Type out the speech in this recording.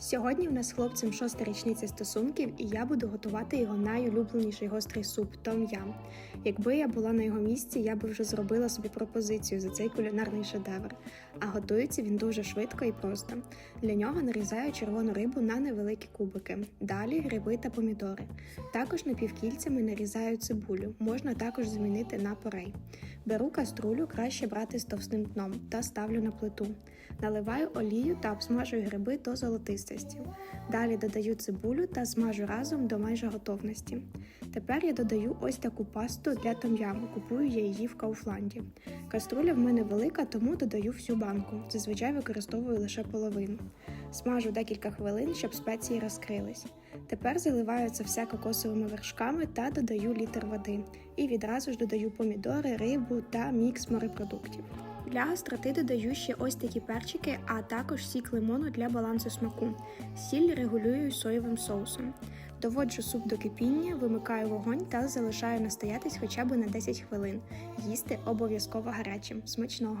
Сьогодні в нас з хлопцем шоста річниця стосунків, і я буду готувати його найулюбленіший гострий суп том ям. Якби я була на його місці, я би вже зробила собі пропозицію за цей кулінарний шедевр. А готується він дуже швидко і просто. Для нього нарізаю червону рибу на невеликі кубики, далі гриби та помідори. Також напівкільцями нарізаю цибулю, можна також замінити на порей. Беру каструлю, краще брати з товстим дном та ставлю на плиту. Наливаю олію та обсмажую гриби до золотистості. Далі додаю цибулю та змажу разом до майже готовності. Тепер я додаю ось таку пасту для том'яму. Купую я її в Кауфланді. Каструля в мене велика, тому додаю всю банку. Зазвичай використовую лише половину. Смажу декілька хвилин, щоб спеції розкрились. Тепер заливаю це все кокосовими вершками та додаю літр води. І відразу ж додаю помідори, рибу та мікс морепродуктів. Для гостроти додаю ще ось такі перчики, а також сік лимону для балансу смаку. Сіль регулюю соєвим соусом. Доводжу суп до кипіння, вимикаю вогонь та залишаю настоятись хоча б на 10 хвилин. Їсти обов'язково гарячим. Смачного!